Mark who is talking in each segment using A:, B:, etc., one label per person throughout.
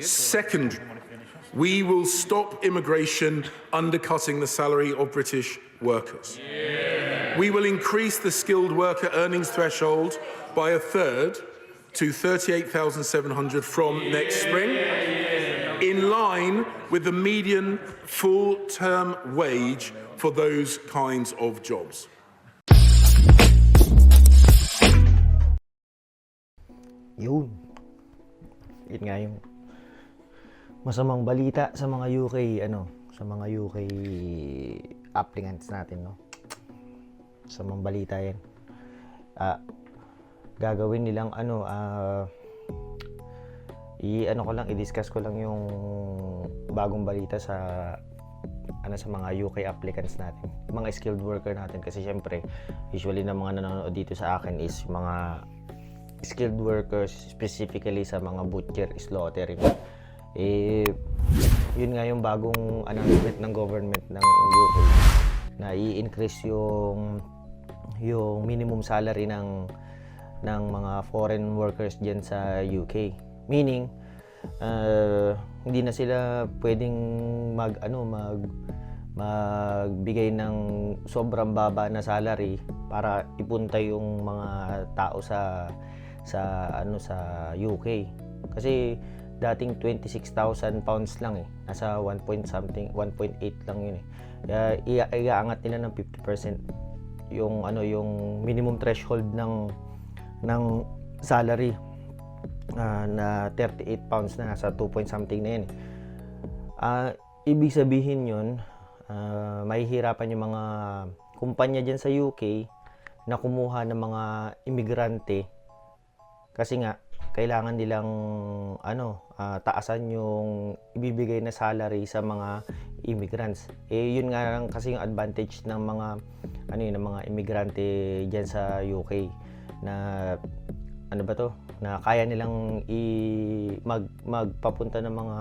A: Second, we will stop immigration undercutting the salary of British workers. We will increase the skilled worker earnings threshold by a third to 38,700 from next spring, in line with the median full term wage for those kinds of jobs.
B: Yun. Yun nga yung masamang balita sa mga UK, ano, sa mga UK applicants natin, no? Masamang balita yan. Ah, gagawin nilang ano, ah, i ano ko lang, i-discuss ko lang yung bagong balita sa ano sa mga UK applicants natin, mga skilled worker natin kasi syempre usually na mga nanonood dito sa akin is mga skilled workers specifically sa mga butcher slaughtering eh yun nga yung bagong announcement ng government ng UK na i-increase yung yung minimum salary ng ng mga foreign workers diyan sa UK meaning uh, hindi na sila pwedeng mag ano mag magbigay ng sobrang baba na salary para ipunta yung mga tao sa sa ano sa UK kasi dating 26,000 pounds lang eh. Nasa 1 point something 1.8 lang yun eh. Ia- iaangat nila ng 50% yung ano yung minimum threshold ng ng salary ah, na 38 pounds na nasa 2 point something na yan eh. Ah, ibig sabihin yun ah, mahihirapan yung mga kumpanya dyan sa UK na kumuha ng mga imigrante. Kasi nga kailangan nilang ano ah, taasan yung ibibigay na salary sa mga immigrants. Eh yun nga lang kasi yung advantage ng mga ano yun, ng mga imigrante diyan sa UK na ano ba to na kaya nilang i mag magpapunta ng mga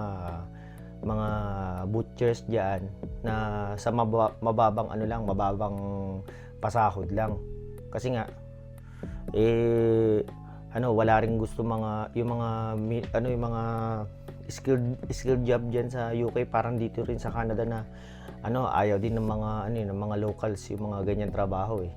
B: mga butchers diyan na sa maba- mababang ano lang mababang pasahod lang kasi nga eh ano wala ring gusto mga yung mga ano yung mga skilled skilled job diyan sa UK parang dito rin sa Canada na ano ayaw din ng mga ano yun, ng mga locals yung mga ganyan trabaho eh.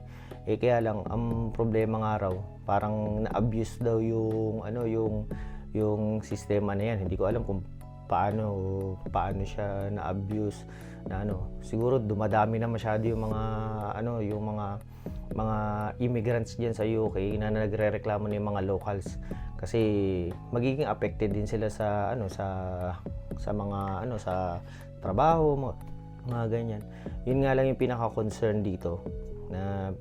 B: Eh kaya lang ang problema nga raw parang na-abuse daw yung ano yung yung sistema na yan. Hindi ko alam kung paano paano siya na-abuse na ano. Siguro dumadami na masyado yung mga ano mga immigrants diyan sa UK na nagrereklamo ng mga locals. Kasi magiging affected din sila sa ano sa sa mga ano sa trabaho mo mga ganyan. Yun nga lang yung pinaka concern dito na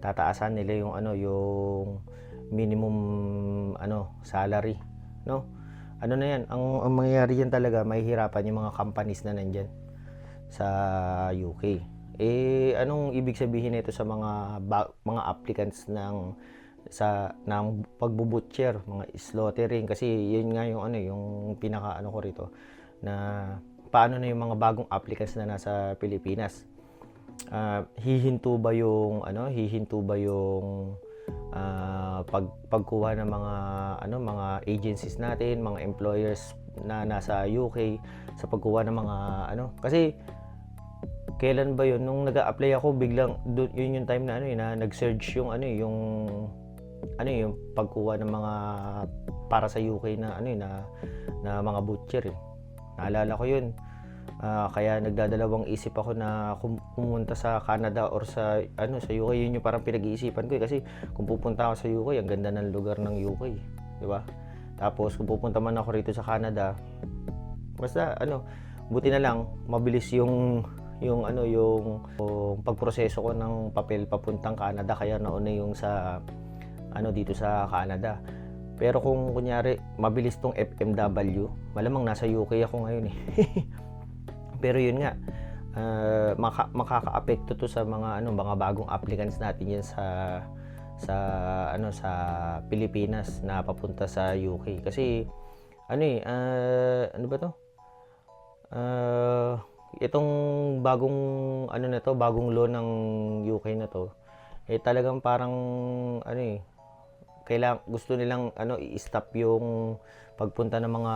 B: tataasan nila yung ano yung minimum ano salary no? Ano na yan? Ang, ang mangyayari yan talaga mahihirapan yung mga companies na nandyan sa UK eh anong ibig sabihin nito sa mga mga applicants ng sa ng pagbubutcher mga slaughtering? Kasi yun nga yung ano yung pinaka ano ko rito na paano na yung mga bagong applicants na nasa Pilipinas? Ah, hihinto ba yung ano hihinto ba yung ah, pag pagkuha ng mga ano mga agencies natin mga employers na nasa UK sa pagkuha ng mga ano? Kasi kailan ba yun nung nag-apply ako biglang dun, yun yung time na ano eh, na nag-surge yung ano eh, yung ano eh, yung pagkuha ng mga para sa UK na ano eh, na na mga butcher eh. Naalala ko yun. Ah, kaya nagdadalawang isip ako na kum- pumunta sa Canada or sa ano sa UK yun yung parang pinag-iisipan ko eh. kasi kung pupunta ako sa UK ang ganda ng lugar ng UK, di ba? Tapos kung pupunta man ako rito sa Canada, basta ano, buti na lang mabilis yung yung ano yung, yung pagproseso ko ng papel papuntang Canada kaya nauna yung sa ano dito sa Canada. Pero kung kunyari mabilis tong FMW, malamang nasa UK ako ngayon eh. Pero yun nga, ah, maka, makaka-apekto to sa mga ano mga bagong applicants natin yan sa sa ano sa Pilipinas na papunta sa UK kasi ano eh ah, ano ba to? Ah, itong bagong ano na to, bagong law ng UK na to, eh talagang parang ano eh kailang gusto nilang ano i-stop yung pagpunta ng mga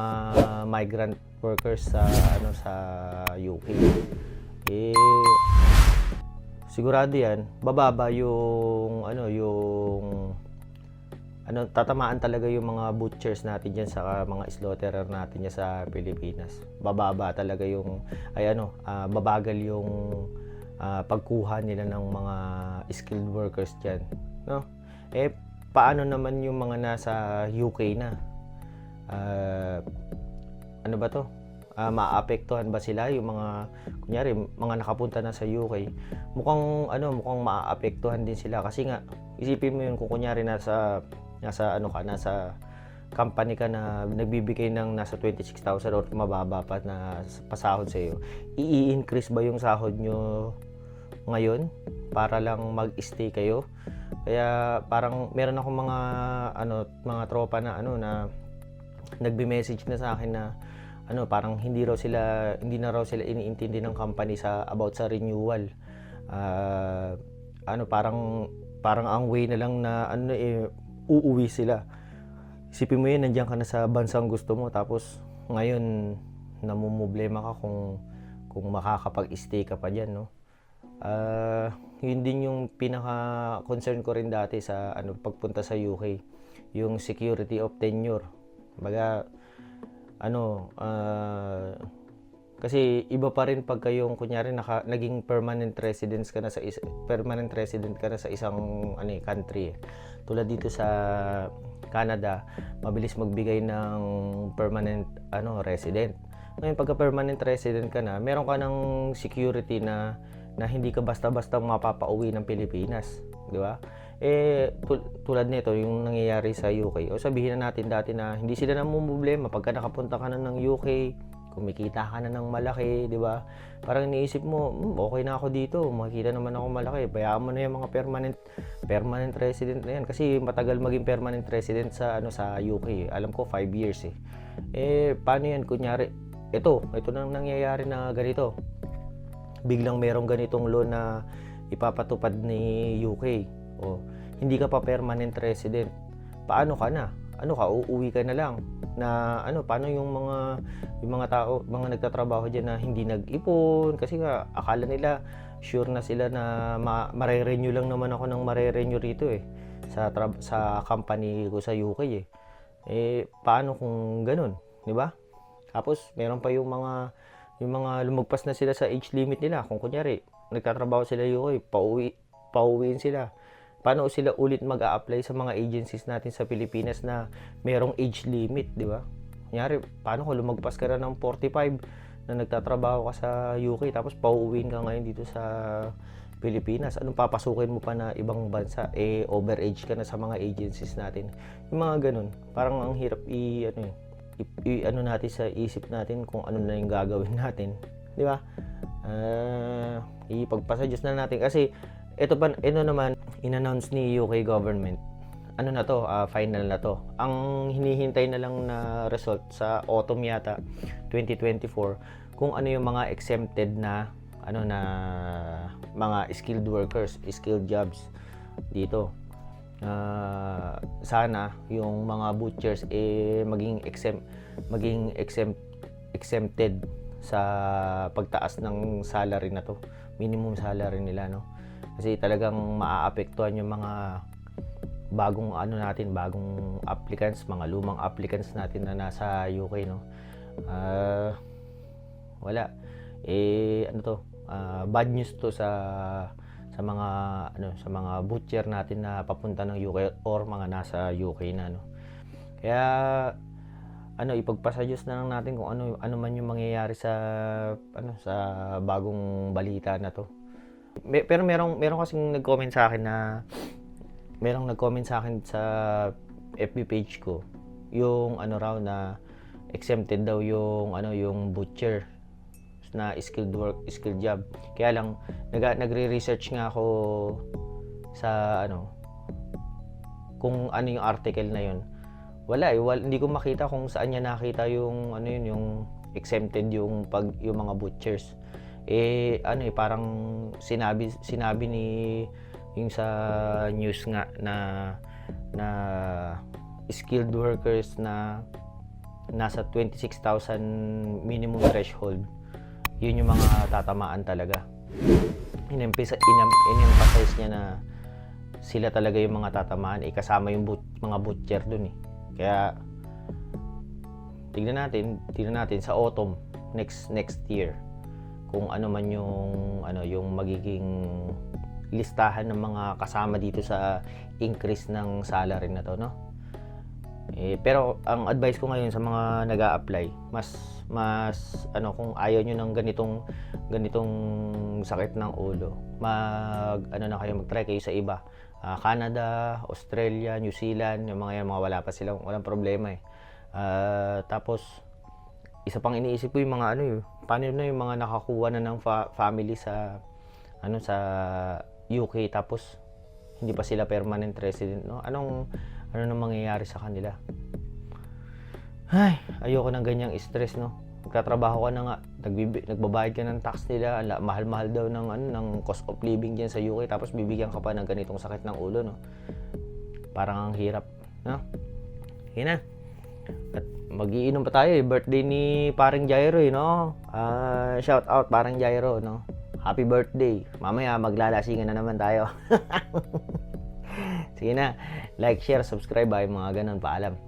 B: migrant workers sa ano sa UK. Eh sigurado 'yan, bababa yung ano yung ano tatamaan talaga yung mga butchers natin diyan sa mga slaughterer natin diyan sa Pilipinas. Bababa talaga yung ay ano, ah, babagal yung ah, pagkuha nila ng mga skilled workers diyan, no? Eh paano naman yung mga nasa UK na? Ah, ano ba to? Ah, maapektuhan ba sila yung mga kunyari mga nakapunta na sa UK? Mukhang ano, mukhang maapektuhan din sila kasi nga isipin mo yun kung kunyari nasa nasa ano ka, nasa company ka na nagbibigay ng nasa 26,000 or mababa pa na pasahod sa iyo. I-increase ba yung sahod nyo ngayon para lang mag-stay kayo? Kaya parang meron ako mga ano mga tropa na ano na nagbi-message na sa akin na ano parang hindi raw sila hindi na raw sila iniintindi ng company sa about sa renewal. Ah, ano parang parang ang way na lang na ano eh uuwi sila. Isipin mo yun, nandiyan ka na sa bansang gusto mo tapos ngayon namumblema ka kung kung makakapag-stay ka pa diyan, no? Ah, yun din yung pinaka concern ko rin dati sa ano pagpunta sa UK, yung security of tenure. Baga ano ah, kasi iba pa rin pag kayong kunyari naka, naging permanent residence ka na sa is, permanent resident ka na sa isang ano eh, country. eh. Tulad dito sa Canada, mabilis magbigay ng permanent ano resident. Ngayon pagka permanent resident ka na, meron ka ng security na na hindi ka basta-basta mapapauwi ng Pilipinas, di ba? Eh tul- tulad nito yung nangyayari sa UK. O sabihin na natin dati na hindi sila namumblema pagka nakapunta ka na ng UK, kumikita ka na ng malaki, di ba? Parang iniisip mo, "Hmm, okay na ako dito, makikita naman ako malaki. Bayaan mo na yung mga permanent permanent resident na yan kasi matagal maging permanent resident sa ano sa UK. Alam ko 5 years eh. Eh paano yan kunyari ito, ito nang nangyayari na ganito. Biglang merong ganitong law na ipapatupad ni UK. O hindi ka pa permanent resident. Paano ka na? Ano ka, uuwi ka na lang. Na ano, paano yung mga yung mga tao, mga nagtatrabaho diyan na hindi nag-ipon kasi nga akala nila sure na sila na ma- mare-renew lang naman ako ng mare-renew rito eh sa tra- sa company ko sa UK eh. Eh paano kung ganun, 'di ba? Tapos meron pa yung mga yung mga lumagpas na sila sa age limit nila. Kung kunyari, nagtatrabaho sila UK, pauwi, pauwiin sila. Paano sila ulit mag apply sa mga agencies natin sa Pilipinas na merong age limit, di ba? Kunyari, paano kung lumagpas ka na ng 45 na nagtatrabaho ka sa UK tapos pauwiin ka ngayon dito sa Pilipinas, anong papasukin mo pa na ibang bansa? Eh, overage ka na sa mga agencies natin. Yung mga ganun, parang ang hirap i, ano eh, i- i- ano natin sa isip natin kung ano na yung gagawin natin. Di ba? Ah, ipagpasa Diyos na natin. Kasi, ito pa, ito naman, in-announce ni UK government. Ano na to, ah, final na to. Ang hinihintay na lang na result sa autumn yata, 2024, kung ano yung mga exempted na ano na mga skilled workers, skilled jobs dito. Ah, sana yung mga butchers eh maging exempt maging exempt exempted sa pagtaas ng salary na to minimum salary nila no kasi talagang maaapektuhan yung mga bagong ano natin bagong applicants mga lumang applicants natin na nasa UK no Ah, wala eh ano to ah, bad news to sa sa mga ano sa mga butcher natin na papunta ng UK or mga nasa UK na no. Kaya ano ipagpasa Diyos na lang natin kung ano ano man yung mangyayari sa ano sa bagong balita na to. May, pero merong merong kasing nag-comment sa akin na merong nag-comment sa akin sa FB page ko yung ano raw na exempted daw yung ano yung butcher na skilled work, skilled job. Kaya lang nag nagre-research nga ako sa ano kung ano yung article na yun. Wala eh, wal, hindi ko makita kung saan niya nakita yung ano yun, yung exempted yung pag yung mga butchers. Eh ano eh parang sinabi sinabi ni yung sa news nga na na skilled workers na nasa 26,000 minimum threshold, yun yung mga tatamaan talaga. Inimpisa, inam, in-emphasize niya na sila talaga yung mga tatamaan, eh, kasama yung but, mga butcher dun eh. Kaya, tignan natin, tignan natin sa autumn next next year kung ano man yung ano yung magiging listahan ng mga kasama dito sa increase ng salary na to no eh, pero ang advice ko ngayon sa mga nag apply mas mas ano kung ayaw nyo ng ganitong ganitong sakit ng ulo mag ano na kayo mag-try kayo sa iba Ah, Canada, Australia, New Zealand, yung mga yan, mga wala pa silang walang problema eh. Ah, tapos isa pang iniisip ko yung mga ano yun, paano na yung mga nakakuha na ng fa- family sa ano sa UK tapos hindi pa sila permanent resident no? Anong ano nang mangyayari sa kanila? Ay ayoko ng ganyang stress no? Nagtatrabaho ka na nga nagbibi, nagbabayad ka ng tax nila ala, mahal-mahal daw ng ano ng cost of living diyan sa UK tapos bibigyan ka pa ng ganitong sakit ng ulo no? Parang ang hirap no? Yun na at magiinom pa tayo eh. Birthday ni paring Jairo eh, no? Ah, shout out paring Jairo, no? Happy birthday. Mamaya maglalasingan na naman tayo. Sige na. Like, share, subscribe ay mga ganun. Paalam.